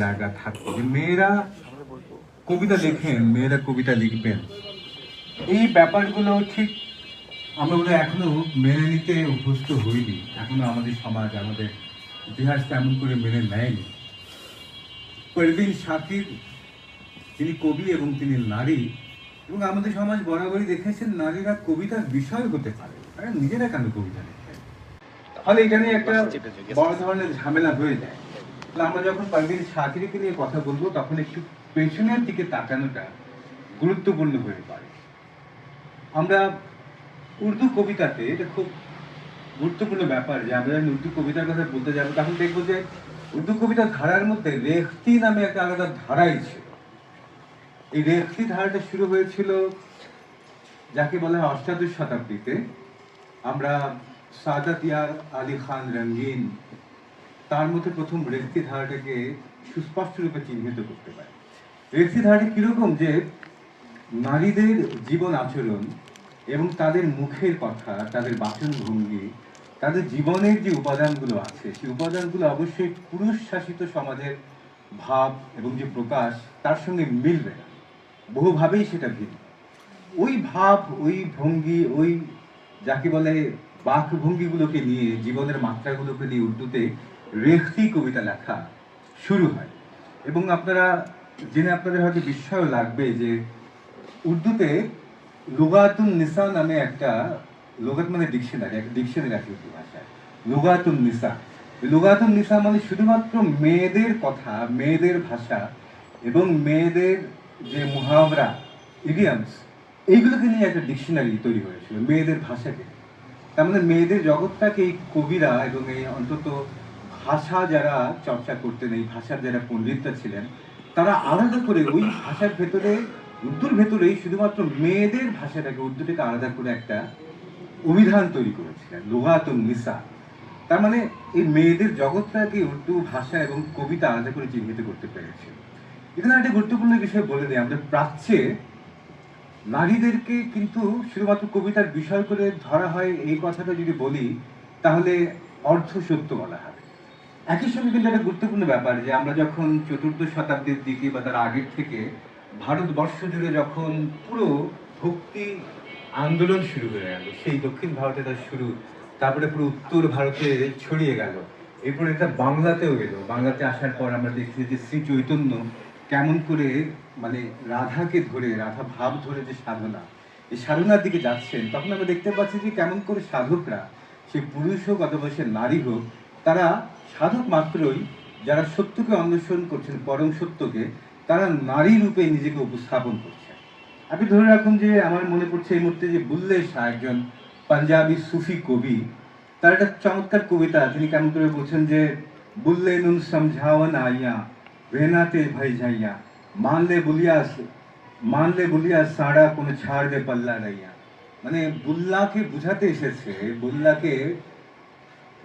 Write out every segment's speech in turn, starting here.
জায়গা থাকতো যে মেয়েরা কবিতা লেখেন, মেয়েরা কবিতা লিখবেন। এই ব্যাপারগুলো ঠিক আমরা বোধ এখনও মেনে নিতে অভ্যস্ত হইনি। এখনও আমাদের সমাজ, আমাদের ইতিহাস তেমন করে মেনে নেয়নি। পরদিন সাকির তিনি কবি এবং তিনি নারী, এবং আমাদের সমাজ বরাবরই দেখেছেন নারীরা কবিতার বিষয় হতে পারে। নিজেরা কেন কবিতা লেখে তাহলে এখানে একটা বড় ধরনের ঝামেলা হয়ে যায়। আমরা যখন পারভিন সাকিরকে নিয়ে কথা বলব, তখন একটু পেছনের দিকে তাকানোটা গুরুত্বপূর্ণ হয়ে পড়ে আমরা উর্দু কবিতাতে, এটা খুব গুরুত্বপূর্ণ ব্যাপার যে আমরা যখন উর্দু কবিতার কথা বলতে যাব, তখন দেখব যে উর্দু কবিতার ধারার মধ্যে রেখতি নামে একটা আলাদা ধারাই ছিল। এই রেখতি ধারাটা শুরু হয়েছিল যাকে বলা হয় অষ্টাদশ শতাব্দীতে। আমরা সাদাত ইয়ার আলী খান রঙ্গিন তার মধ্যে প্রথম রেখতি ধারাটাকে সুস্পষ্ট রূপে চিহ্নিত করতে পারে। রেখতি ধারাটা কীরকম যে নারীদের জীবন আচরণ এবং তাদের মুখের কথা, তাদের বাচন ভঙ্গি তাদের জীবনের যে উপাদানগুলো আছে, সেই উপাদানগুলো অবশ্যই পুরুষ শাসিত সমাজের ভাব এবং যে প্রকাশ, তার সঙ্গে মিলবে না। বহুভাবেই সেটা ভিন্ন। ওই ভাব, ওই ভঙ্গি, ওই যাকে বলে বাক ভঙ্গিগুলোকে নিয়ে, জীবনের মাত্রাগুলোকে নিয়ে উর্দুতে রেখতি কবিতা লেখা শুরু হয়। এবং আপনারা জেনে আপনাদের হয়তো বিস্ময় লাগবে যে উর্দুতে লুগাতুন নিসা নামে একটা লোগাত মানে ডিকশনারি, একটা ডিকশনারি আছে উর্দু ভাষায়। লুগাতুন নিসা। লুগাতুন নিসা মানে শুধুমাত্র মেয়েদের কথা, মেয়েদের ভাষা এবং মেয়েদের যে মুহাবরা ইডিয়ামস এইগুলোকে নিয়ে একটা ডিকশনারি তৈরি হয়েছিল, মেয়েদের ভাষাকে। তার মানে মেয়েদের জগৎটাকে এই কবিরা এবং এই অন্তত ভাষা যারা চর্চা করতেন, এই ভাষার যারা পণ্ডিতরা ছিলেন, তারা আলাদা করে ওই ভাষার ভেতরে, উর্দুর ভেতরেই শুধুমাত্র মেয়েদের ভাষাটাকে উর্দুটাকে আলাদা করে একটা অভিধান তৈরি করেছিলেন লোহাতুন নিসা। তার মানে এই মেয়েদের জগৎটাকে উর্দু ভাষা এবং কবিতা আলাদা করে চিহ্নিত করতে পেরেছে। এখানে একটা গুরুত্বপূর্ণ বিষয় বলে দিই আমরা প্রাচ্যে নারীদেরকে কিন্তু শুধুমাত্র কবিতার বিষয় করে ধরা হয়, এই কথাটা যদি বলি, তাহলে অর্ধ সত্য বলা হবে একই সঙ্গে কিন্তু একটা গুরুত্বপূর্ণ ব্যাপার যে আমরা যখন চতুর্থ শতাব্দীর দিকে বা তার আগের থেকে ভারতবর্ষ জুড়ে যখন পুরো ভক্তি আন্দোলন শুরু হয়ে গেল, সেই দক্ষিণ ভারতে তার শুরু, তারপরে পুরো উত্তর ভারতে ছড়িয়ে গেল, এরপরে এটা বাংলাতেও এলো বাংলাতে আসার পর আমরা দেখছি যে শ্রী চৈতন্য কেমন করে মানে রাধাকে ধরে, রাধা ভাব ধরে যে সাধনা এই সাধনার দিকে যাচ্ছেন, তখন আমরা দেখতে পাচ্ছি যে কেমন করে সাধকরা, সে পুরুষ হোক অথবা সে নারী হোক, তারা সাধক মাত্রই যারা সত্যকে অন্বেষণ করছেন পরম সত্যকে, তারা নারী রূপে নিজেকে উপস্থাপন করছে আপনি ধরে রাখুন যে আমার মনে পড়ছে এই মুহূর্তে যে বুল্লে শাহ একজন পাঞ্জাবি সুফি কবি, তার একটা চমৎকার কবিতা, তিনি কেমন করে বলছেন যে, বুল্লে নুন সমঝাওয়ান আইয়া ভেনাতে ভাই যাইয়া মানলে বলিয়া মানলে বলিয়া সাড়া কোনো ছাড় দে পাল্লা রাইয়া। মানে বুল্লাকে বুঝাতে এসেছে, বুল্লাকে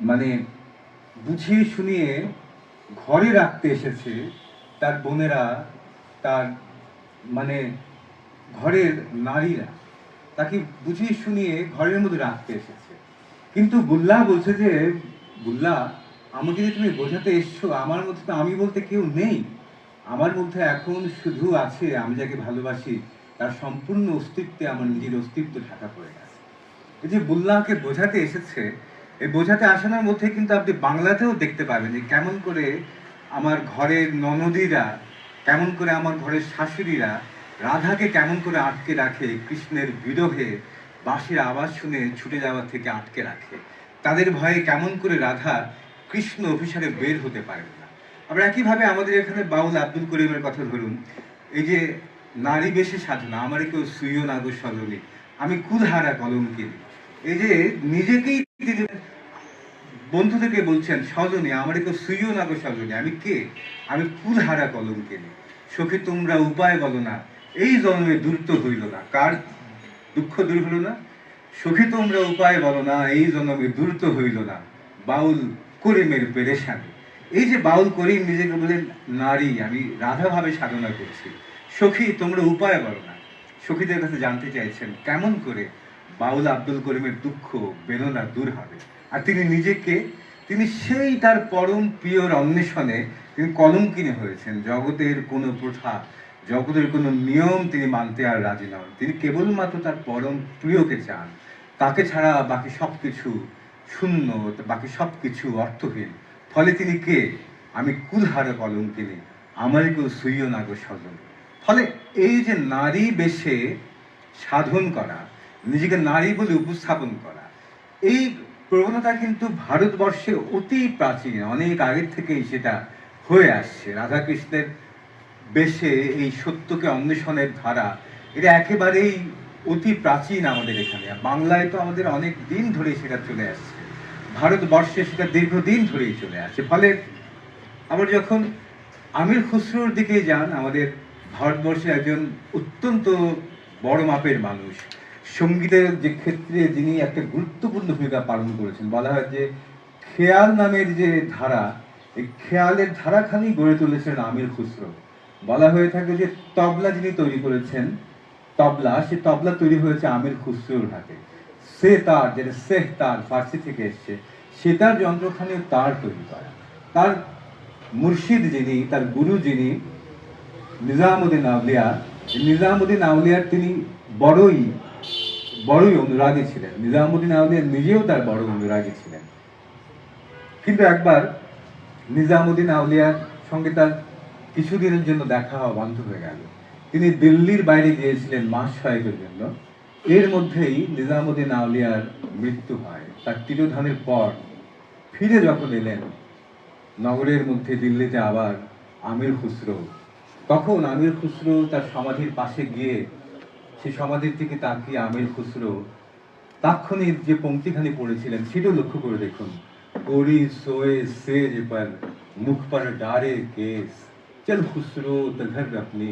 মানে বুঝিয়ে শুনিয়ে ঘরে রাখতে এসেছে তার বোনেরা, তার মানে ঘরের নারীরা। তাকে বুঝিয়ে শুনিয়ে ঘরের মধ্যে রাখতে এসেছে। কিন্তু বুল্লাহ বলছে যে, বুল্লাহ, আমাকে যে তুমি বোঝাতে এসছো, আমার মধ্যে তো আমি বলতে কেউ নেই। আমার মধ্যে এখন শুধু আছে, আমি যাকে ভালোবাসি, তার সম্পূর্ণ অস্তিত্বে, আমার নিজের অস্তিত্ব ঢাকা পড়ে গেছে। এই যে বুল্লাহকে বোঝাতে এসেছে এই বোঝাতে আসানোর মধ্যে কিন্তু আপনি বাংলাতেও দেখতে পাবেন যে কেমন করে আমার ঘরের ননদীরা, কেমন করে আমার ঘরের শাশুড়িরা রাধাকে কেমন করে আটকে রাখে, কৃষ্ণের বিরহে বাঁশির আওয়াজ শুনে ছুটে যাওয়া থেকে আটকে রাখে। তাদের ভয়ে কেমন করে রাধা কৃষ্ণ অভিসারে বের হতে পারে না। আবার একইভাবে আমাদের এখানে বাউল আব্দুল করিমের কথা ধরুন, এই যে নারী বেশে সাধনা, আমার কেউ সুইও নাগো সজনী আমি কুলহারা কলঙ্কিনী। এই যে নিজেকেই বন্ধুদেরকে বলছেন স্বজনে আমার কেউ সুইও নাগো সজনী, আমি কে? আমি কুলহারা কলঙ্কিনী সখী, তোমরা উপায় বলো না, এই জন্মে দূরত হইল না। কার দুঃখ দূর হলো না? সখী, তোমরা উপায় বলো না, এই জন্মে দূরত হইল না। বাউল করিমের পেরেশানি। এই যে বাউল করিম নিজেকে বলেন নারী, আমি রাধাভাবে সাধনা করছি। সখী, তোমরা উপায় বলো না। সখীদের কাছে জানতে চাইছেন, কেমন করে বাউল আব্দুল করিমের দুঃখ, বেদনা দূর হবে? আর তিনি নিজেকে, তিনি সেই তার পরম প্রিয়র অন্বেষণে তিনি কলঙ্কিনী হয়েছেন। জগতের কোনো প্রথা, জগতের কোনো নিয়ম তিনি মানতে আর রাজি নন। তিনি কেবলমাত্র তার পরম প্রিয়কে চান। তাকে ছাড়া বাকি সব কিছু শূন্য, বাকি সব কিছু অর্থহীন। ফলে তিনি কে? আমি কুলহারে কলঙ্কিনী আমার কেউ সুইয় না গো স্বজন ফলে এই যে নারী বেশে সাধন করা, নিজেকে নারী বলে উপস্থাপন করা, এই প্রবণতা কিন্তু ভারতবর্ষে অতি প্রাচীন, অনেক আগের থেকেই সেটা হয়ে আসছে। রাধাকৃষ্ণের বেশে এই সত্যকে অন্বেষণের ধারা, এটা একেবারেই অতি প্রাচীন আমাদের এখানে। বাংলায় তো আমাদের অনেক দিন ধরেই সেটা চলে আসছে। ভারতবর্ষে সেটা দীর্ঘদিন ধরেই চলে আসছে। ফলে আবার যখন আমির খুসরোর দিকে যান, আমাদের ভারতবর্ষের একজন অত্যন্ত বড় মাপের মানুষ সঙ্গীতের যে ক্ষেত্রে যিনি একটা গুরুত্বপূর্ণ ভূমিকা পালন করেছেন, বলা হয় যে খেয়াল নামের যে ধারা, এই খেয়ালের ধারাখানি গড়ে তুলেছেন আমির খুসরো। বলা হয়ে থাকে যে তবলা যিনি তৈরি করেছেন, তবলা, সে তবলা তৈরি হয়েছে আমির খুসরোর হাতে। সে তার, যেটা সেহ তার, ফার্সি থেকে এসছে, সে তার যন্ত্রখানিও তার তৈরি করা। তার মুর্শিদ যিনি, তার গুরু যিনি, নিজামুদ্দিন আউলিয়া নিজামুদ্দিন আউলিয়ার তিনি বড়ই বড়ই অনুরাগী ছিলেন। নিজামুদ্দিন আউলিয়া নিজেও তার বড় অনুরাগী ছিলেন। কিন্তু একবার নিজামুদ্দিন আউলিয়ার সঙ্গে তার কিছুদিনের জন্য দেখা হওয়া বন্ধ হয়ে গেল। তিনি দিল্লির বাইরে গিয়েছিলেন মাস ছয়েকের জন্য। এর মধ্যেই নিজামুদ্দিন আউলিয়ার মৃত্যু হয়। তার তিরোধানের পর ফিরে যখন এলেন, নগরের মধ্যে দিল্লিতে আবার আমির খুসরো। তখন আমির খুসরো তার সমাধির পাশে গিয়ে সে সমাধির দিকে তাকিয়ে আমির খুসরো তাক্ষণিক যে পঙ্ক্তিখানি পড়েছিলেন, সেটাও লক্ষ্য করে দেখুন। ওরি সোয়ে, সেজ পর মুখ পর ডারে কেস চল খুসরো, তঘর আপনি।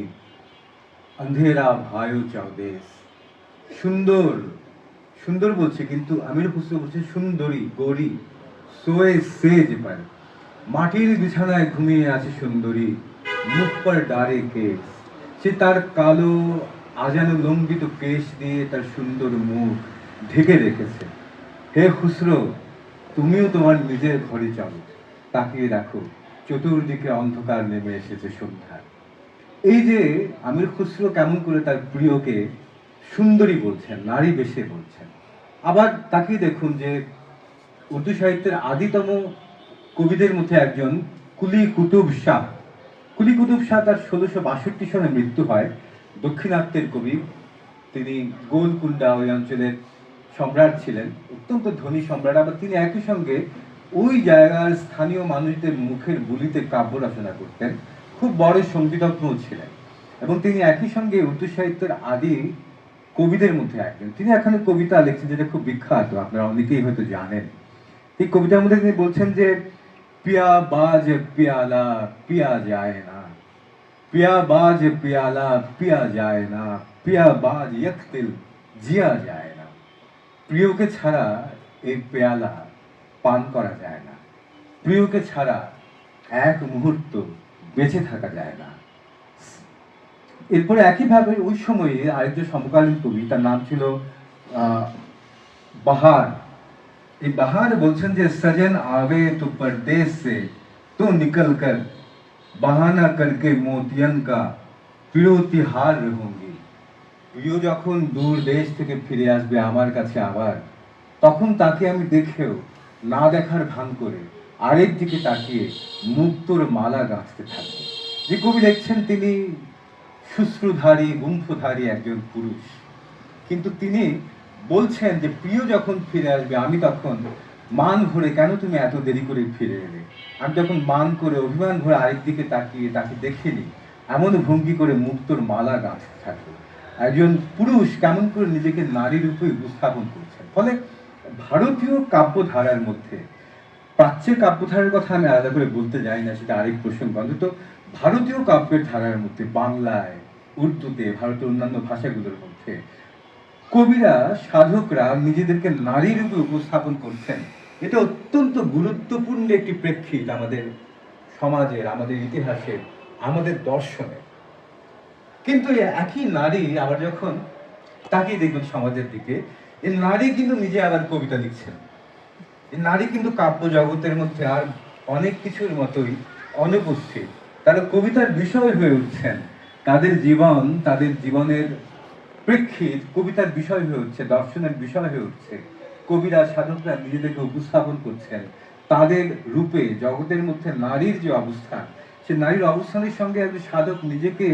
অন্ধেরা ভায়ো চাওদেশ সুন্দর সুন্দর বলছে, কিন্তু আমির খুসরো বলছে, সুন্দরী গরি সোয়ে, সেজ পর। মাটির বিছানায় ঘুমিয়ে আছে সুন্দরী, মুখ পর ডারে কেস সে তার কালো আজানো লঙ্ঘিত কেশ দিয়ে তার সুন্দর মুখ ঢেকে রেখেছে। হে খুসরো, তুমিও তোমার নিজের ঘরে চলো তাকিয়ে দেখো, চতুর্দিকে অন্ধকার নেমে এসেছে সন্ধ্যা। এই যে আমির খুসরো কেমন করে তার প্রিয়কে সুন্দরী বলছেন, নারী বেশে বলছেন। আবার তাকিয়ে দেখুন যে উর্দু সাহিত্যের আদিতম কবিদের মধ্যে একজন কুলি কুতুব শাহ কুলি কুতুব শাহ তার ষোলোশো বাষট্টি সনে মৃত্যু হয়। দক্ষিণাত্যের কবি, তিনি গোলকুন্ডা ওই অঞ্চলের সম্রাট ছিলেন, অত্যন্ত ধনী সম্রাট, আবার তিনি একই সঙ্গে ওই জায়গার স্থানীয় মানুষদের মুখের বুলিতে কাব্য রচনা করতেন, খুব বড় সঙ্গীতজ্ঞও ছিলেন। এবং তিনি একই সঙ্গে উর্দু সাহিত্যের আদি কবিদের মধ্যে একজন। তিনি এখানে কবিতা লিখছেন যেটা খুব বিখ্যাত, আপনারা অনেকেই হয়তো জানেন। এই কবিতার মধ্যে তিনি বলছেন যে, পিয়া বাজ পিয়ালা, পিয়া যায় না। পিয়াবাজ পিয়ালা পিয়া যায় না পিয়াবাজ ইয়কতিল জিয়া যায় না প্রিয়কে ছাড়া এই পেয়ালা পান করা যায় না প্রিয়কে ছাড়া এক মুহূর্ত বেঁচে থাকা যায় না এরপরে একইভাবে ওই সময়ে আরেকজন সমকালীন কবি, তার নাম ছিল বাহার। এই বাহার বলছেন যে, সজন আবে তো পরদেশ তো নিকল কর বাহানা করকে মোতিয়ান কা রহঙ্গি প্রিয় যখন দূর দেশ থেকে ফিরে আসবে আমার কাছে আবার তখন তাকে আমি দেখেও না দেখার ভান করে আরেক দিকে তাকিয়ে মুক্তোর মালা গাঁথতে থাকে যে কবি দেখছেন তিনি শুশ্রুধারী গুম্ফধারী একজন পুরুষ কিন্তু তিনি বলছেন যে প্রিয় যখন ফিরে আসবে আমি তখন মান ঘুরে কেন তুমি এত দেরি করে ফিরে এলে? আমি যখন মান করে, অভিমান ঘুরে আরেক দিকে তাকিয়ে তাকে দেখিনি। এমন ভঙ্গি করে মুক্তোর মালা গাঁথতে থাকব একজন পুরুষ কেমন করে নিজেকে নারী রূপে উপস্থাপন করছেন? ফলে ভারতীয় কাব্যধারার মধ্যে প্রাচ্যের কাব্যধারার কথা আমি আলাদা করে বলতে যাই না, সেটা আরেক প্রসঙ্গ। অন্তত ভারতীয় কাব্যের ধারার মধ্যে বাংলায়, উর্দুতে, ভারতের অন্যান্য ভাষাগুলোর মধ্যে কবিরা, সাধকরা নিজেদেরকে নারী রূপে উপস্থাপন করছেন। এটা অত্যন্ত গুরুত্বপূর্ণ একটি প্রেক্ষিত আমাদের সমাজের, আমাদের ইতিহাসের, আমাদের দর্শনের কিন্তু একই নারী আবার যখন তাকিয়ে দেখবেন সমাজের দিকে এই নারী কিন্তু নিজে আবার কবিতা লিখছেন। নারী কিন্তু কাব্য জগতের মধ্যে আর অনেক কিছুর মতোই অনুপস্থিত। তারা কবিতার বিষয় হয়ে উঠছেন। তাদের জীবন, তাদের জীবনের প্রেক্ষিত কবিতার বিষয় হয়ে উঠছে, দর্শনের বিষয় হয়ে উঠছে। কবিরা সাধকরা নিজেদেরকে উপস্থাপন করছেন। তাদের রূপে জগতের মধ্যে নারীর যে অবস্থান, সে নারীর অবস্থানের সঙ্গে একজন সাধক নিজেকে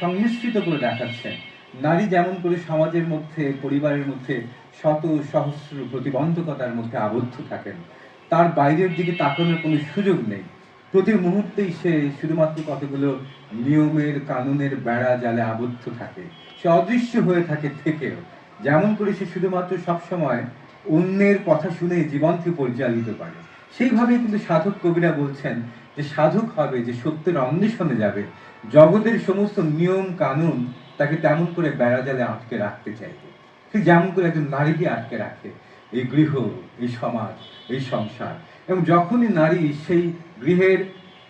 সংমিশ্রিত করে দেখাচ্ছেন। নারী যেমন করে সমাজের মধ্যে, পরিবারের মধ্যে শত সহস্র প্রতিবন্ধকতার মধ্যে আবদ্ধ থাকেন, তার বাইরের দিকে তাকানোর কোনো সুযোগ নেই। প্রতি মুহূর্তেই সে শুধুমাত্র কতগুলো নিয়মের, কানুনের বেড়া জালে আবদ্ধ থাকে। সে অদৃশ্য হয়ে থাকে থেকেও। যেমন করে সে শুধুমাত্র সবসময় অন্যের কথা শুনে জীবনকে পরিচালিত করে। সেইভাবেই কিন্তু সাধক কবিরা বলছেন যে সাধক হবে, যে সত্যের অন্বেষণে যাবে, জগতের সমস্ত নিয়ম কানুন তাকে তেমন করে বেড়া জালে আটকে রাখতে চাইবে। ঠিক যেমন করে একজন নারীকে আটকে রাখে, এই গৃহ, এই সমাজ, এই সংসার, এবং যখনই নারী সেই গৃহের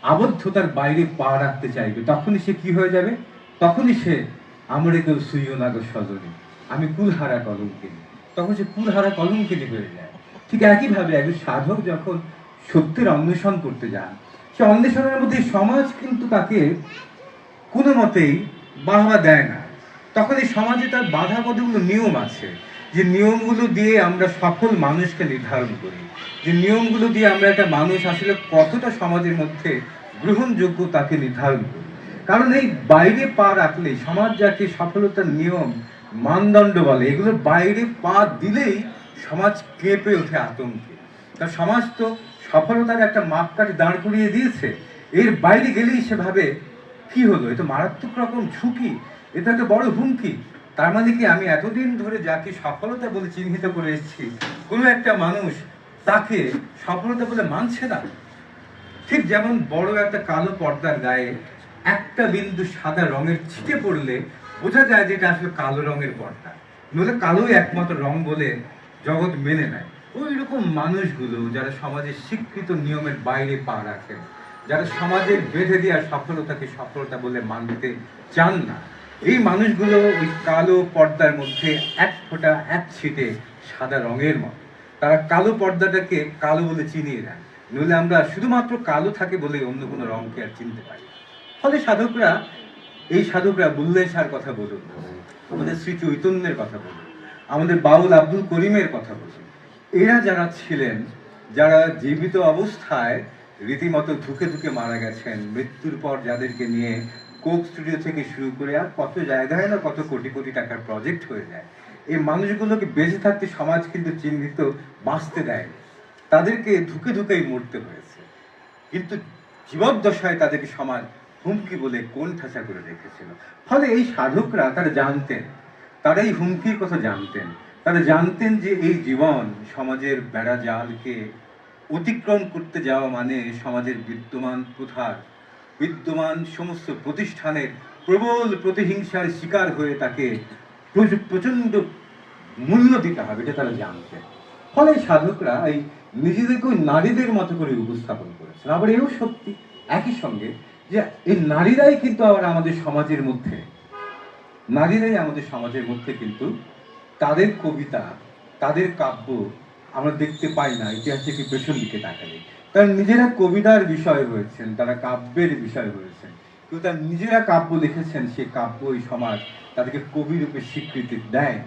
আবদ্ধতার বাইরে পা রাখতে চাইবে, তখনই সে কি হয়ে যাবে? তখনই সে আমরে কেউ সুইও না গো সজনী। আমি কুলহারা কলঙ্কিনী তখন সে কুলহারা কলঙ্কিনী হয়ে যায়। ঠিক একইভাবে একজন সাধক যখন সত্যের অন্বেষণ করতে যান, সে অন্বেষণের মধ্যে সমাজ কিন্তু তাকে কোনো মতেই বাহবা দেয় না। তখন এই সমাজে তার বাধা কতগুলো নিয়ম আছে, যে নিয়মগুলো দিয়ে আমরা সফল মানুষকে নির্ধারণ করি। যে নিয়মগুলো দিয়ে আমরা একটা মানুষ আসলে কতটা সমাজের মধ্যে গ্রহণযোগ্য তাকে নির্ধারণ করি। কারণ এই বাইরে পা রাখলে সমাজ যাকে সফলতার নিয়ম মানদণ্ড বলে। এগুলোর বাইরে পা দিলেই সমাজ কেঁপে ওঠে আতঙ্কে। কারণ সমাজ তো সফলতার একটা মাপকাঠি দাঁড় করিয়ে দিয়েছে। এর বাইরে গেলেই সে ভাবে কি হলো? তো মারাত্মক রকম ঝুঁকি। এটা একটা বড় হুমকি। তার মানে কি আমি এতদিন ধরে যাকে সফলতা বলে চিহ্নিত করে এসেছি, কোনো একটা মানুষ তাকে সফলতা বলে মানছে না। ঠিক যেমন বড় একটা কালো পর্দার গায়ে একটা বিন্দু সাদা রঙের ছিটে পড়লে বোঝা যায় যে এটা আসলে কালো রঙের পর্দা। নইলে কালোই একমাত্র রং বলে জগৎ মেনে নেয়। ওই রকম মানুষগুলো যারা সমাজের স্বীকৃত নিয়মের বাইরে পা রাখেন যারা সমাজের বেঁধে দেওয়া সফলতাকে সফলতা বলে মানতে চান না, এই মানুষগুলো ওই কালো পর্দার মধ্যে এক ফোঁটা, এক ছিটে সাদা রঙের মতো। তারা কালো পর্দাটাকে কালো বলে চিনিয়ে দেন নইলে আমরা শুধুমাত্র কালো থাকে বলে অন্য কোনো রঙকে আর চিনতে পারি ফলে সাধকরা এই সাধকরা বুল্লে শাহর কথা বলুন, আমাদের শ্রী চৈতন্যের কথা বলুন, আমাদের বাউল আব্দুল করিমের কথা বলুন। এরা যারা ছিলেন, যারা জীবিত অবস্থায় রীতিমতো ধুকে ধুকে মারা গেছেন, মৃত্যুর পর যাদেরকে নিয়ে কোক স্টুডিও থেকে শুরু করে আর কত জায়গায় না কত কোটি কোটি টাকার প্রজেক্ট হয়ে যায়, এই মানুষগুলোকে বেঁচে থাকতে সমাজ কিন্তু চিহ্নিত বাঁচতে দেয় তাদেরকে ধুকে ধুকেই মরতে হয়েছে। কিন্তু জীবদ্দশায় তাদেরকে সমাজ হুমকি বলে কোন ঠাসা করে রেখেছিল? ফলে এই সাধকরা তারা জানতেন তারা এই হুমকির কথা জানতেন। তারা জানতেন যে এই জীবন সমাজের বেড়া জালকে অতিক্রম করতে যাওয়া মানে সমাজের বিদ্যমান প্রথার, বিদ্যমান সমস্ত প্রতিষ্ঠানের প্রবল প্রতিহিংসার শিকার হয়ে তাকে প্রচ- প্রচণ্ড মূল্য দিতে হবে, এটা তারা জানতেন। ফলে সাধকরা এই নিজেদেরকে নারীদের মতো করে উপস্থাপন করেছেন। আবার এও সত্যি একই সঙ্গে যে এই নারীরাই কিন্তু আবার আমাদের সমাজের মধ্যে। নারীরাই আমাদের সমাজের মধ্যে কিন্তু তাদের কবিতা, তাদের কাব্য আমরা দেখতে পাই না, ইতিহাসে কি পেছন দিকে তাকালে। তারা নিজেরা কবিতার বিষয় হয়েছেন তারা কাব্যের বিষয় হয়েছেন কিন্তু তারা নিজেরা কাব্য লিখেছেন সেই কাব্য এই সমাজ তাদেরকে কবি রূপে স্বীকৃতি দেয়।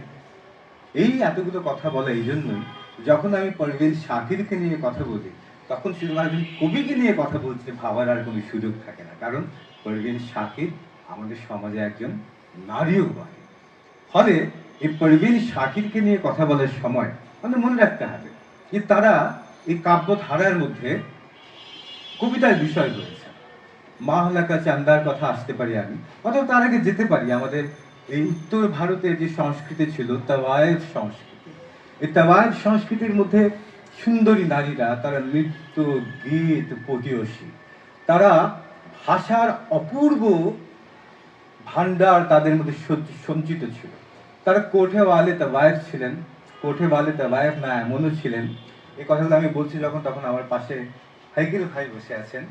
এই এতগুলো কথা বলা এই জন্যই যখন আমি পারভেজ শাকিরকে নিয়ে কথা বলি তখন শুধু একজন কবিকে নিয়ে কথা বলছে ভাবার আর কোনো সুযোগ থাকে না। কারণ পারভেজ শাকির আমাদের সমাজে একজন নারীও বলে ফলে এই পারভেজ শাকিরকে নিয়ে কথা বলার সময় আমাদের মনে রাখতে হবে যে তারা এই কাব্য ধারার মধ্যে কবিতার বিষয় রয়েছে। মাহলাকা চান্দার কথা আসতে পারি আমি, অথবা তার আগে যেতে পারি। আমাদের এই উত্তর ভারতের যে সংস্কৃতি ছিল, তাওয়ায়েব সংস্কৃতি। এই তাওয়ায়েব সংস্কৃতির মধ্যে সুন্দরী নারীরা তারা নৃত্য, গীত পটিয়সী তারা ভাষার অপূর্ব ভান্ডার তাদের মধ্যে সঞ্চি- সঞ্চিত ছিল। তারা কোঠে ওয়ালে তাওয়ায়েব ছিলেন, কোঠে ওয়ালে তাওয়ায়েব না এমনও ছিলেন। এই কথাগুলো আমি বলছি যখন, তখন আমার পাশে হাইকেল ভাই বসে আছেন।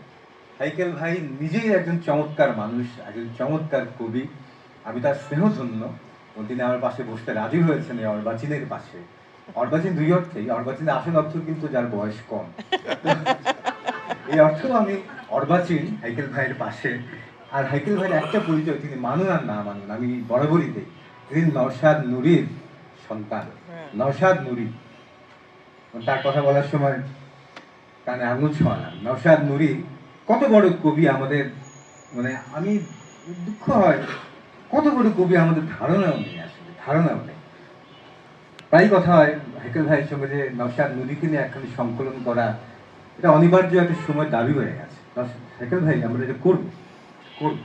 হাইকেল ভাই নিজেই একজন চমৎকার মানুষ, একজন চমৎকার কবি। আমি তার স্নেহধন্য এবং তিনি আমার পাশে বসতে রাজি হয়েছেন, এই অর্বাচীনের পাশে। অর্বাচীন দুই অর্থেই অর্বাচীনের আসল অর্থ কিন্তু যার বয়স কম। এই অর্থেও আমি অর্বাচীন হাইকেল ভাইয়ের পাশে। আর হাইকেল ভাইয়ের একটা পরিচয় তিনি মানুন আর না মানুন আমি বরাবরই দিই। তিনি নওশাদ নুরির সন্তান। নওশাদ নুরি। তার কথা বলার সময় কানে আঙুল ছোঁয়া না নওশাদ নুরি কত বড় কবি আমাদের মানে আমি দুঃখ হয় কত বড় কবি আমাদের ধারণাও নেই আসলে ধারণাও নেই। প্রায় কথা হয় হাইকেল ভাইয়ের সঙ্গে যে নওশাদ নদীকে নিয়ে একখানি সংকলন করা, এটা অনিবার্য একটা সময় দাবি হয়ে গেছে। হাইকেল ভাই, আমরা এটা করব করব।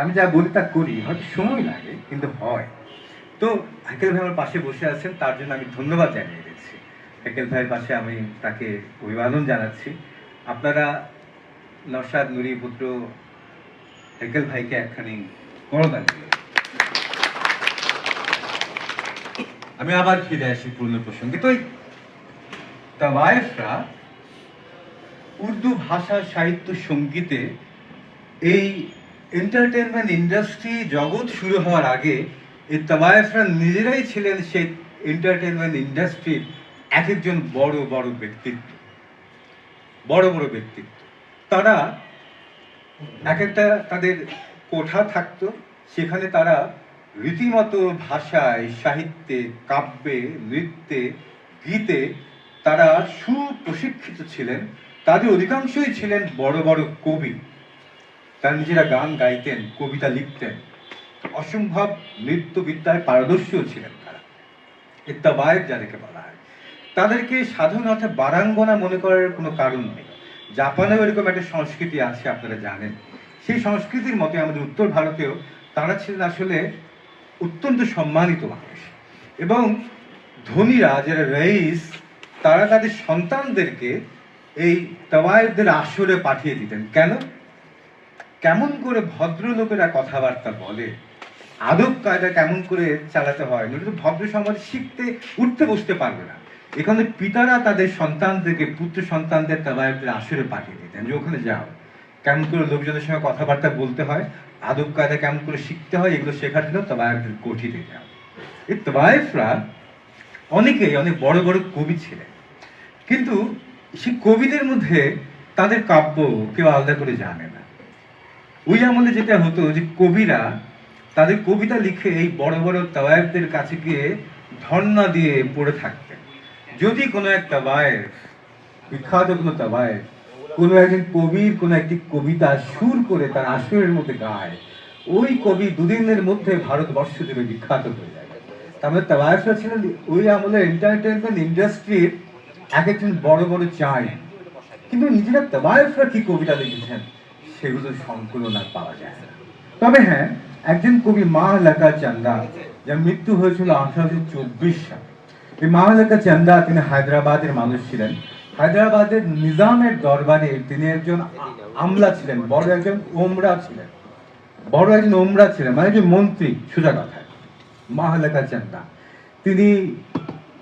আমি যা বলি তা করি, হয়তো সময় লাগে, কিন্তু হয়। তো হাইকেল ভাই আমার পাশে বসে আছেন, তার জন্য আমি ধন্যবাদ জানিয়ে দিচ্ছি। হাইকেল ভাইয়ের পাশে আমি তাকে অভিবাদন জানাচ্ছি। আপনারা নওশাদ নুরি পুত্র হাইকেল ভাইকে একখানি করদান দিলেন আমি আবার ফিরে আসি পূর্ণ প্রসঙ্গে। তো তাওয়ায়েফরা উর্দু ভাষা সাহিত্য সঙ্গীতে এই এন্টারটেনমেন্ট ইন্ডাস্ট্রি জগৎ শুরু হওয়ার আগে এই তাওয়ায়েফরা নিজেরাই ছিলেন সেই এন্টারটেনমেন্ট ইন্ডাস্ট্রির এক একজন বড় বড় ব্যক্তিত্ব। বড় বড় ব্যক্তিত্ব। তারা এক একটা তাদের কোঠা থাকতো, সেখানে তারা রীতিমতো ভাষায়, সাহিত্যে, কাব্যে, নৃত্যে, গীতে তারা সুপ্রশিক্ষিত ছিলেন। তাদের অধিকাংশই ছিলেন বড় বড় কবি। তারা নিজেরা গান গাইতেন, কবিতা লিখতেন। অসম্ভব নৃত্যবিদ্যায় পারদর্শীও ছিলেন তারা। ইত্তাবায়ক যাদেরকে বলা হয়। তাদেরকে সাধারণ অর্থে বারাঙ্গনা মনে করার কোনো কারণ নেই। জাপানেও এরকম একটা সংস্কৃতি আছে, আপনারা জানেন। সেই সংস্কৃতির মতে আমাদের উত্তর ভারতেও তারা ছিলেন আসলে অত্যন্ত সম্মানিত মানুষ। এবং ধনীরা যারা রইস, তারা তাদের সন্তানদেরকে এই তাওয়ায়েবদের আসরে পাঠিয়ে দিতেন। কেন? কেমন করে ভদ্রলোকেরা কথাবার্তা বলে, আদব কায়দা কেমন করে চালাতে হয় তো ভদ্র সমাজ শিখতে, উঠতে বসতে পারবে না। এখানে পিতারা তাদের সন্তানদেরকে, পুত্র সন্তানদের তাবায়কদের আসরে পাঠিয়ে দিতেন যে, ওখানে যাও। কেমন করে লোকজনের সঙ্গে কথাবার্তা বলতে হয় আদব কায়দা কেমন করে শিখতে হয়, এগুলো শেখার জন্য তাবায়কদের গঠিতে যাও এই তাবায়ফরা অনেকেই অনেক বড় বড় কবি ছিলেন। কিন্তু সেই কবিদের মধ্যে তাদের কাব্য কেউ আলাদা করে জানে না। ওই আমলে যেটা হতো যে কবিরা তাদের কবিতা লিখে এই বড় বড় তাওয়ায়েবদের কাছে গিয়ে ধর্ণা দিয়ে পড়ে থাকতেন। যদি কোনো এক তাওয়ায়েব বিখ্যাত কোনো তাওয়ায়েব কোনো একজন কবির কোনো একটি কবিতা সুর করে তার আসরের মধ্যে গায়। ওই কবি দুদিনের মধ্যে ভারতবর্ষ জুড়ে বিখ্যাত হয়ে যায়। তারপরে তাওয়ায়েফরা ছিলেন ওই আমলের এন্টারটেনমেন্ট ইন্ডাস্ট্রির এক একজন বড় বড় চায় কিন্তু নিজেরা তাওয়ায়েফরা কি কবিতা লিখেছেন, সেগুলো সংকলন আর পাওয়া যায় না। তবে হ্যাঁ একজন কবি মা লেখা চান্দা, যার মৃত্যু হয়েছিল আঠারোশো চব্বিশ সালে। এই মা লেখা চান্দা তিনি হায়দ্রাবাদের মানুষ ছিলেন। হায়দ্রাবাদের নিজামের দরবারে তিনি একজন আমলা ছিলেন, বড় একজন ওমরা ছিলেন। বড় একজন ওমরা ছিলেন মানে একজন মন্ত্রী, সোজা কথায় মাহালেখা চান্দা তিনি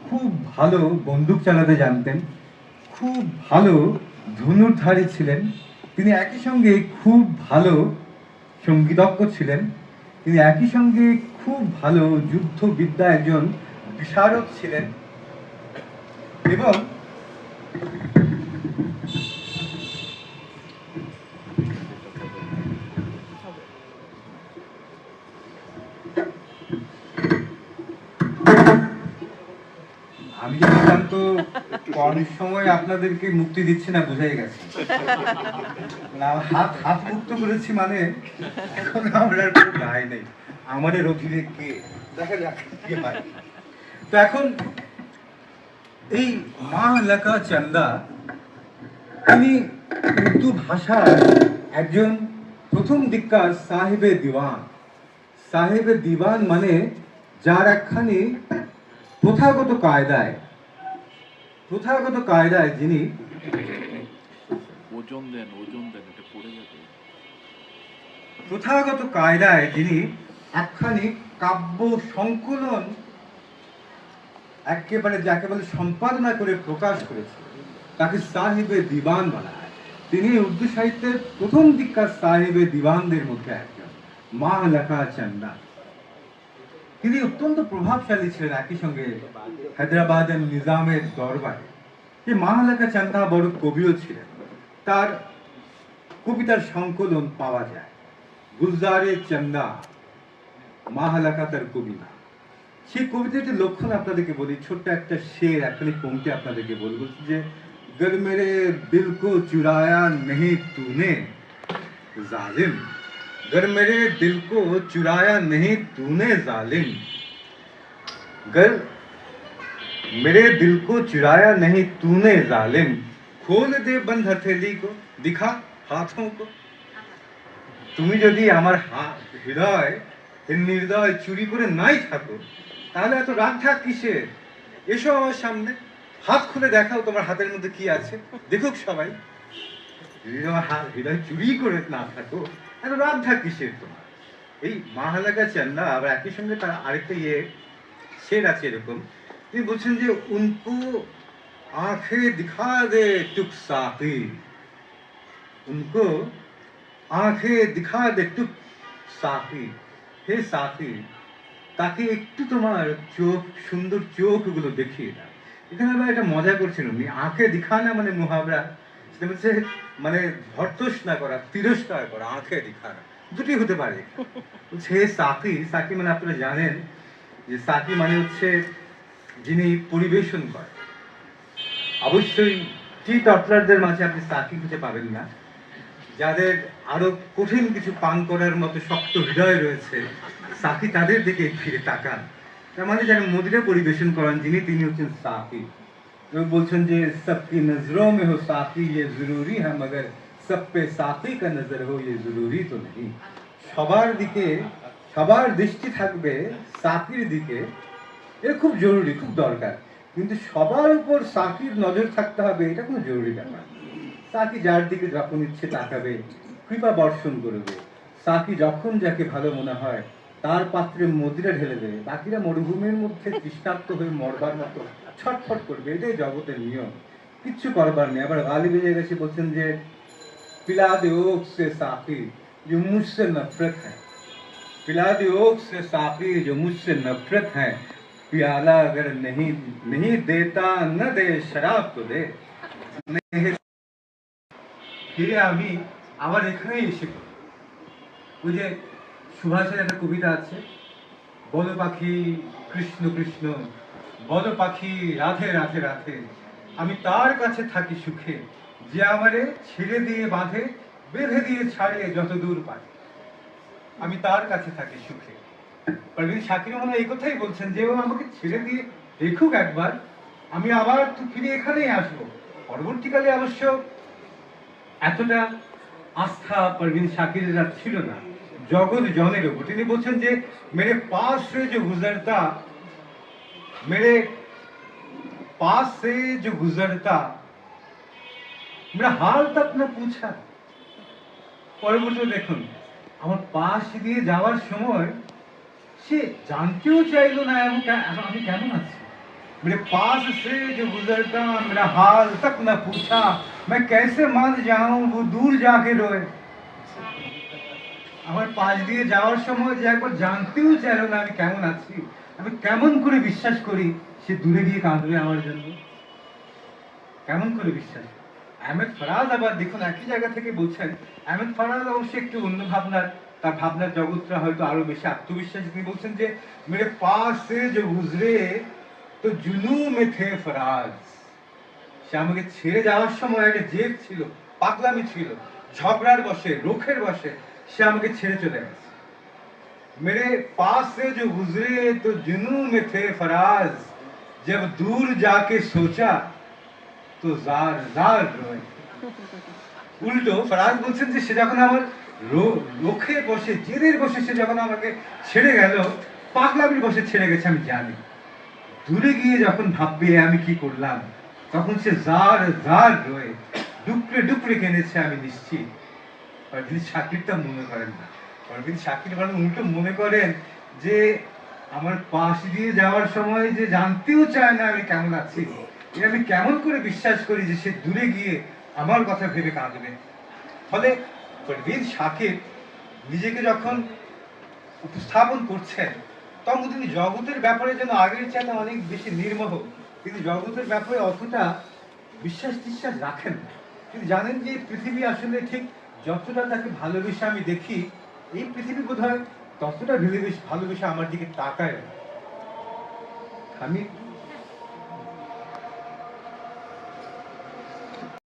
খুব ভালো বন্দুক চালাতে জানতেন, খুব ভালো ধনুর্ধারী ছিলেন। তিনি একই সঙ্গে খুব ভালো সঙ্গীতজ্ঞ ছিলেন। তিনি একই সঙ্গে খুব ভালো যুদ্ধবিদ্যা একজন বিশারদ ছিলেন। এবং আমি জানতাম তো কম সময় আপনাদেরকে মুক্তি দিচ্ছি না, বুঝাই গেছে। হাত হাত মুক্ত করেছি মানে এখন আমরা আর নেই। আমাদের অধীনে কে? দেখা যাক তো এখন এই মা লেখা চান্দা তিনি উর্দু ভাষার একজন প্রথম দিককার সাহেবে দিওয়ান। সাহেবে দিওয়ান মানে যার একখানি প্রথাগত কায়দায় প্রথাগত কায়দায় যিনি ওজন দেন ওজন দেন এটা পড়ে যাবে। প্রথাগত কায়দায় যিনি একখানি কাব্য সংকলন একেবারে যাকে বলে সম্পাদনা করে প্রকাশ করেছে, তাকে সাহেবে দিবান বলা হয় তিনি উর্দু সাহিত্যের প্রথম দিককার সাহেবে দিবানদের মধ্যে একজন, মা লেখা চান্দা তিনি অত্যন্ত প্রভাবশালী ছিলেন একই সঙ্গে হায়দ্রাবাদের নিজামের দরবারে। এই মাহালাকা চান্দা বড় কবিও ছিলেন। তার কবিতার সংকলন পাওয়া যায়। গুলজারে চন্দা মাহালাকা তার কবিতা সেই কবিতাটির লক্ষণ আপনাদেরকে বলি ছোট্ট একটা শের একখানি পঙ্ক্তি আপনাদেরকে বলি বলছি যে गर मेरे दिल को चुराया नहीं तूने जालिम गर मेरे दिल को चुराया नहीं तूने जालिम गर मेरे दिल को चुराया नहीं तूने जालिम खोल दे बंद हथेली को दिखा हाथों को তুমি যদি আমার হা- হৃদয় এর নির্দয় চুরি করে নাই থাকো তাহলে এত রাগ থাক কিসের এসো আমার সামনে। হাত খুলে দেখাও তোমার হাতের মধ্যে কি আছে। দেখুক সবাই। যদি তোমার হাত হৃদয় চুরি করে না থাকো। এত রাগ থাক কিসের তোমার? এই মাহালাকা চান্না, আবার একই সঙ্গে তার আরেকটা ইয়ে শের আছে এরকম। তিনি বলছেন যে, উনকো আঁখে দিখা দে টুক সাকি উনকো আঁখে দিখা দে টুক সাকি হে সাকি তাকে একটু তোমার চোখ, সুন্দর চোখগুলো দেখিয়ে দাও। এখানে আবার একটা মজা করছেন উনি আঁখে দিখানা মানে মুহাবরা, সেটা হচ্ছে মানে করা, তিরস্কার করা, আঁখে দিখানা। দুটি হতে পারে বলছে সাকি সাকি মানে আপনারা জানেন যে সাকি মানে হচ্ছে যিনি পরিবেশন করেন। অবশ্যই টি টটলারদের মাঝে আপনি সাকি খুঁজে পাবেন না। যাদের আরও কঠিন কিছু পান করার মতো শক্ত হৃদয় রয়েছে, সাকি তাদের দিকে ফিরে তাকান। তার মানে যারা মদিরা পরিবেশন করেন যিনি, তিনি হচ্ছেন সাকি। বলছেন যে, সবকি নজরো মে হো সাকি ইয়ে জরুরি হ্যাঁ মগর সব পে সাকি কা নজর হো ইয়ে জরুরি তো নেই সবার দিকে, সবার দৃষ্টি থাকবে সাকির দিকে। এটা খুব জরুরি, খুব দরকার। কিন্তু সবার উপর সাকির নজর থাকতে হবে, এটা কোনো জরুরি ব্যাপার না। সাকি যার দিকে যখন ইচ্ছে তাকাবে কৃপা বর্ষণ করবে সাকি যখন যাকে ভালো মনে হয় তার পাত্রে মদিরা ঢেলে দেবে বাকিরা মরুভূমির মধ্যে তৃষ্ণার্ত হয়ে মরবার মতো ছটফট করবে এটাই জগতের নিয়ম কিচ্ছু করবার নেই আবার গালি বেজে গেছে বলছেন যে পিলা দে ওক সে সাকি जो मुझसे नफरत है पिला दे ओक से साकी जो मुझसे नफरत है प्याला अगर नहीं नहीं देता न दे शराब तो दे नहीं- ফিরে আমি আবার এখানেই এসে। ওই যে সুভাষের একটা কবিতা আছে, বল পাখি, কৃষ্ণ কৃষ্ণ, বল পাখি, রাধে রাধে রাধে, আমি তার কাছে থাকি সুখে, যে আমারে ছেড়ে দিয়ে বাঁধে, বেঁধে দিয়ে ছাড়ে যত দূর পায় আমি তার কাছে থাকি সুখে। পারভিন শাকির মনে এই কথাই বলছেন যে, ও আমাকে ছেড়ে দিয়ে দেখুক একবার, আমি আবার ফিরে এখানেই আসব। পরবর্তীকালে অবশ্য এতটা আস্থা পারভিন শাকিরের আর ছিল না জগৎ জনের উপর তিনি বলছেন যে মেরে পাশ সে যে গুজরতা मेरे पास से जो गुजरता मेरा हाल तक न पूछा পরবর্তী দেখুন আমার পাশ দিয়ে যাওয়ার সময় সে জানতেও চাইলো না এবং কে- এখন আমি কেমন আছি मेरे पास से जो गुजरता मेरा हाल तक न पूछा मैं कैसे मान जाऊं वो दूर जाके रोए আমার পাশ দিয়ে যাওয়ার সময় যে একবার জানতেও চাইলো না আমি কেমন আছি আমি কেমন করে বিশ্বাস করি সে দূরে গিয়ে কাঁদবে আমার জন্য কেমন করে বিশ্বাস করি? আহমেদ ফরাজ আবার দেখুন একই জায়গা থেকে বলছেন আহমেদ ফরাজ অবশ্যই একটু অন্য ভাবনার তার ভাবনার জগৎটা হয়তো আরো বেশি আত্মবিশ্বাসী তিনি বলছেন যে মেরে পাশ সে যে গুজরে তো জুনু মে থে ফরাজ সে আমাকে ছেড়ে যাওয়ার সময় একটা জেদ ছিল পাগলামি ছিল ঝগড়ার বসে রোখের বসে সে আমাকে ছেড়ে চলে গেছে मेरे पास से जो गुजरे तो जुनू में थे फराज जब दूर जाके सोचा তো জার জার রয় উল্টো ফরাজ বলছেন যে সে যখন আমার রো- রোখে বসে জেদের বসে সে যখন আমাকে ছেড়ে গেল পাগলামির বসে ছেড়ে গেছে আমি জানি দূরে গিয়ে যখন ভাববে আমি কি করলাম, তখন সে জার জার রয়ে ডুকরে ডুকরে কেনেছে আমি নিশ্চিত। অরবিন্দ শাকিরটা মনে করেন না। অরবিন্দ শাকির বরং উল্টো মনে করেন যে, আমার পাশ দিয়ে যাওয়ার সময় যে জানতেও চায় না আমি কেমন আছি, এ আমি কেমন করে বিশ্বাস করি যে সে দূরে গিয়ে আমার কথা ভেবে কাঁদবে? ফলে পরবিন শাকির নিজেকে যখন উপস্থাপন করছেন তখন তিনি জগতের ব্যাপারে যেন আগের চাইতে অনেক বেশি নির্মহ। তিনি জগতের ব্যাপারে অতটা বিশ্বাস টিশ্বাস রাখেন তিনি জানেন যে পৃথিবী আসলে ঠিক যতটা তাকে ভালোবেসে আমি দেখি, এই পৃথিবী বোধ হয় ততটা ভালোবেসে ভালোবেসে আমার দিকে তাকায় আমি